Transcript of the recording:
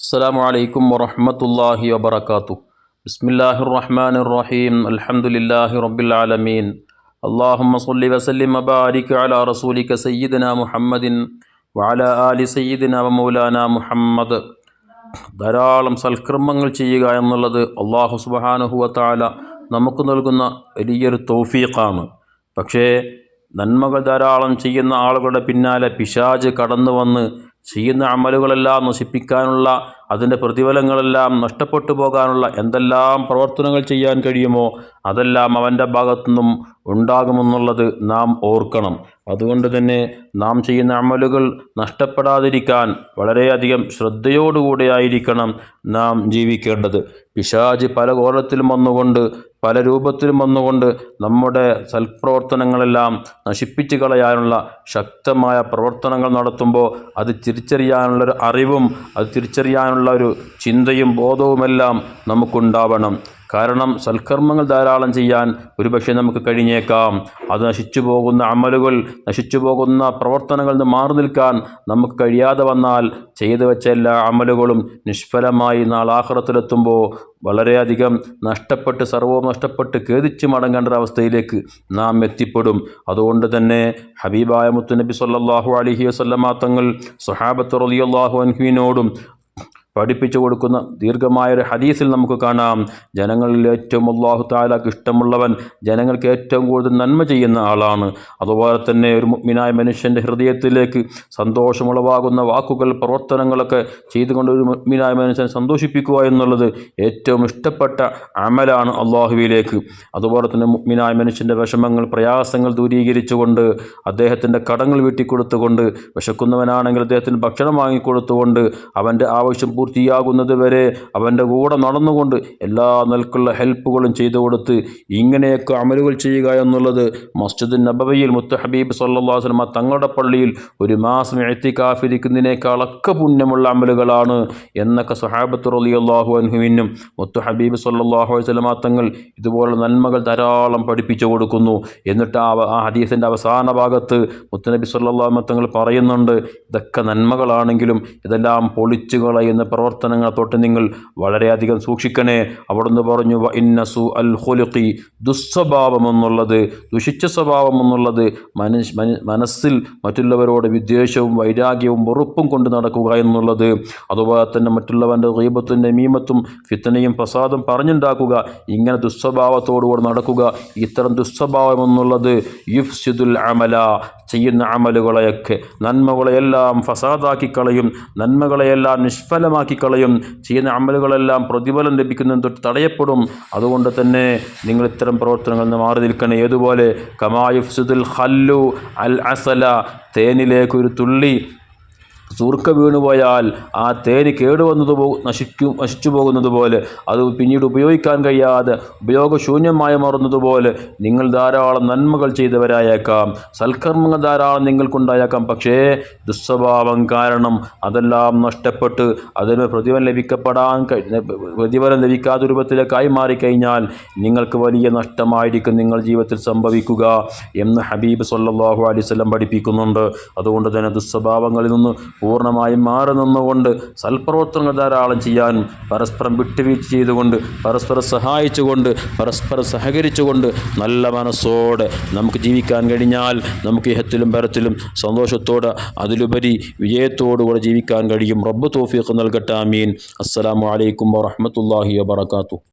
അസ്സാം വലൈക്കും വറഹമത്തല്ലാഹി വബർക്കാത്തു ബിസ്മില്ലാഹിർ റഹ്മാൻ റഹീം അലഹമുല്ലാഹി റബ്ബുലാലമീൻ അള്ളാഹുമ്മ സല്ലി വസല്ലിം അബാരിക് അല റസൂലിക സയ്യിദന മുഹമ്മദിൻ വാല ആലി സയ്യിദന മൗലാന മുഹമ്മദ്. ധാരാളം സൽക്രമങ്ങൾ ചെയ്യുക എന്നുള്ളത് അള്ളാഹു സുബാനുഹുവത്താല നമുക്ക് നൽകുന്ന വലിയൊരു തൗഫീഖാണ്. പക്ഷേ നന്മകൾ ധാരാളം ചെയ്യുന്ന ആളുകളുടെ പിന്നാലെ പിശാജ് കടന്നു വന്ന് ചെയ്യുന്ന അമലുകളെല്ലാം നശിപ്പിക്കാനുള്ള അതിന്റെ പ്രതിഫലങ്ങളെല്ലാം നഷ്ടപ്പെട്ടു പോകാനുള്ള എന്തെല്ലാം പ്രവർത്തനങ്ങൾ ചെയ്യാൻ കഴിയുമോ അതെല്ലാം അവന്റെ ഭാഗത്തുനിന്നും ഉണ്ടാകുമെന്നുള്ളത് നാം ഓർക്കണം. അതുകൊണ്ട് തന്നെ നാം ചെയ്യുന്ന അമലുകൾ നഷ്ടപ്പെടാതിരിക്കാൻ വളരെയധികം ശ്രദ്ധയോടുകൂടിയായിരിക്കണം നാം ജീവിക്കേണ്ടത്. പിശാജ് പല കോലത്തിലും വന്നുകൊണ്ട് പല രൂപത്തിലും വന്നുകൊണ്ട് നമ്മുടെ സൽപ്രവർത്തനങ്ങളെല്ലാം നശിപ്പിച്ചു കളയാനുള്ള ശക്തമായ പ്രവർത്തനങ്ങൾ നടത്തുമ്പോൾ അത് തിരിച്ചറിയാനുള്ളൊരു അറിവും അത് തിരിച്ചറിയാനുള്ള ഒരു ചിന്തയും ബോധവുമെല്ലാം നമുക്കുണ്ടാവണം. കാരണം സൽക്കർമ്മങ്ങൾ ധാരാളം ചെയ്യാൻ ഒരുപക്ഷെ നമുക്ക് കഴിഞ്ഞേക്കാം. അത് നശിച്ചു പോകുന്ന അമലുകൾ നശിച്ചു പോകുന്ന പ്രവർത്തനങ്ങളിൽ നിന്ന് മാറി നിൽക്കാൻ നമുക്ക് കഴിയാതെ വന്നാൽ ചെയ്തു വെച്ച എല്ലാ അമലുകളും നിഷ്ഫലമായി നാളാഹ്റത്തിലെത്തുമ്പോൾ വളരെയധികം നഷ്ടപ്പെട്ട് സർവവും നഷ്ടപ്പെട്ട് കേതിച്ച് മടങ്ങേണ്ട അവസ്ഥയിലേക്ക് നാം എത്തിപ്പെടും. അതുകൊണ്ട് തന്നെ ഹബീബായ മുത്തുനബി സല്ലാഹു അലഹി വസല്ലമ തങ്ങൾ സുഹാബത്ത് റളിയല്ലാഹു അൻഹുവിനോടും പഠിപ്പിച്ചു കൊടുക്കുന്ന ദീർഘമായൊരു ഹദീസിൽ നമുക്ക് കാണാം. ജനങ്ങളിൽ ഏറ്റവും അള്ളാഹു താലാക്ക് ഇഷ്ടമുള്ളവൻ ജനങ്ങൾക്ക് ഏറ്റവും കൂടുതൽ നന്മ ചെയ്യുന്ന ആളാണ്. അതുപോലെ തന്നെ ഒരു മുഗ്മിനായ മനുഷ്യന്റെ ഹൃദയത്തിലേക്ക് സന്തോഷമുളവാകുന്ന വാക്കുകൾ പ്രവർത്തനങ്ങളൊക്കെ ചെയ്തുകൊണ്ട് ഒരു മുഗ്മിനായ മനുഷ്യനെ സന്തോഷിപ്പിക്കുക എന്നുള്ളത് ഏറ്റവും ഇഷ്ടപ്പെട്ട അമലാണ് അള്ളാഹുവിലേക്ക് അതുപോലെ തന്നെ മുഗ്മിനായ മനുഷ്യന്റെ വിഷമങ്ങൾ പ്രയാസങ്ങൾ ദൂരീകരിച്ചുകൊണ്ട് അദ്ദേഹത്തിന്റെ കടങ്ങൾ വീട്ടിക്കൊടുത്തുകൊണ്ട് വിശക്കുന്നവനാണെങ്കിൽ അദ്ദേഹത്തിന് ഭക്ഷണം വാങ്ങിക്കൊടുത്തുകൊണ്ട് അവന്റെ ആവശ്യം പൂർത്തിയാകുന്നത് വരെ അവന്റെ കൂടെ നടന്നുകൊണ്ട് എല്ലാ നിലക്കുള്ള ഹെൽപ്പുകളും ചെയ്തു കൊടുത്ത് ഇങ്ങനെയൊക്കെ അമലുകൾ ചെയ്യുക എന്നുള്ളത് മസ്ജിദ് നബവയിൽ മുത്തഹബീബ് സല്ലാസ്ലമ തങ്ങളുടെ പള്ളിയിൽ ഒരു മാസം എത്തിക്കാഫിരിക്കുന്നതിനേക്കാളൊക്കെ പുണ്യമുള്ള അമലുകളാണ് എന്നൊക്കെ സുഹാബത്ത് റലി അള്ളാഹു അൻഹുവിനും മുത്തഹബീബ് സല്ലാഹു വസ്ലമ തങ്ങൾ ഇതുപോലെ നന്മകൾ ധാരാളം പഠിപ്പിച്ചു കൊടുക്കുന്നു. എന്നിട്ട് ആ ആ ഹദീസിന്റെ അവസാന ഭാഗത്ത് മുത്തനബി സല്ലാ തങ്ങൾ പറയുന്നുണ്ട് ഇതൊക്കെ നന്മകളാണെങ്കിലും ഇതെല്ലാം പൊളിച്ചു കളയുന്ന പ്രവർത്തനങ്ങൾ തൊട്ട് നിങ്ങൾ വളരെയധികം സൂക്ഷിക്കണേ. അവിടുന്ന് പറഞ്ഞു ഇന്നസു അൽ ഹുലുഖി ദുസ്വഭാവം എന്നുള്ളത് ദുഷിച്ച സ്വഭാവമെന്നുള്ളത് മനുഷ്യ മനസ്സിൽ മറ്റുള്ളവരോട് വിദ്വേഷവും വൈരാഗ്യവും വെറുപ്പും കൊണ്ട് നടക്കുക എന്നുള്ളത്. അതുപോലെ തന്നെ മറ്റുള്ളവന്റെ റീബത്തും മീമത്തും ഫിത്തനയും പ്രസാദും പറഞ്ഞുണ്ടാക്കുക. ഇങ്ങനെ ദുസ്വഭാവത്തോടുകൂടെ നടക്കുക ഇത്തരം ദുസ്വഭാവം എന്നുള്ളത് യുഫ്സിദുൽ അമല ചെയ്യുന്ന അമലുകളെയൊക്കെ നന്മകളെയെല്ലാം ഫസാദാക്കി കളയും. നന്മകളെയെല്ലാം നിഷ്ഫലമാക്കി കളയും ചെയ്യുന്ന അമലുകളെല്ലാം പ്രതിഫലം ലഭിക്കുന്നതിന് തൊട്ട് തടയപ്പെടും. അതുകൊണ്ട് തന്നെ നിങ്ങൾ ഇത്തരം പ്രവർത്തനങ്ങളിൽ നിന്ന് മാറി നിൽക്കണേ. ഏതുപോലെ? കമായുഫ്സുദുൽ ഹല്ലു അൽ അസല. തേനിലേക്ക് ഒരു തുള്ളി സുർക്ക വീണുപോയാൽ ആ തേര് കേടുവന്നത് പോ നശിക്കും നശിച്ചു പോകുന്നതുപോലെ അത് പിന്നീട് ഉപയോഗിക്കാൻ കഴിയാതെ ഉപയോഗശൂന്യമായി മാറുന്നതുപോലെ നിങ്ങൾ ധാരാളം നന്മകൾ ചെയ്തവരായേക്കാം. സൽക്കർമ്മങ്ങൾ ധാരാളം നിങ്ങൾക്കുണ്ടായേക്കാം. പക്ഷേ ദുസ്വഭാവം കാരണം അതെല്ലാം നഷ്ടപ്പെട്ട് അതിന് പ്രതിഫലം ലഭിക്കപ്പെടാൻ പ്രതിഫലം ലഭിക്കാത്ത രൂപത്തിലേക്കായി മാറിക്കഴിഞ്ഞാൽ നിങ്ങൾക്ക് വലിയ നഷ്ടമായിരിക്കും നിങ്ങൾ ജീവിതത്തിൽ സംഭവിക്കുക എന്ന് ഹബീബ് സല്ലാഹു അലൈവല്ലം പഠിപ്പിക്കുന്നുണ്ട്. അതുകൊണ്ട് തന്നെ ദുസ്വഭാവങ്ങളിൽ നിന്ന് പൂർണമായും മാറി നിന്നുകൊണ്ട് സൽപ്രവർത്തനങ്ങൾ ധാരാളം ചെയ്യാനും പരസ്പരം വിട്ടുവീഴ്ച ചെയ്തുകൊണ്ട് പരസ്പരം സഹായിച്ചുകൊണ്ട് പരസ്പരം സഹകരിച്ചുകൊണ്ട് നല്ല മനസ്സോടെ നമുക്ക് ജീവിക്കാൻ കഴിഞ്ഞാൽ നമുക്ക് ഇഹത്തിലും പരത്തിലും സന്തോഷത്തോടെ അതിലുപരി വിജയത്തോടുകൂടെ ജീവിക്കാൻ കഴിയും. റബ്ബ് തോഫീഖ് നൽകട്ടെ. ആമീൻ. അസ്സലാമു അലൈക്കും വറഹമത്തല്ലാഹി വബർക്കാത്തു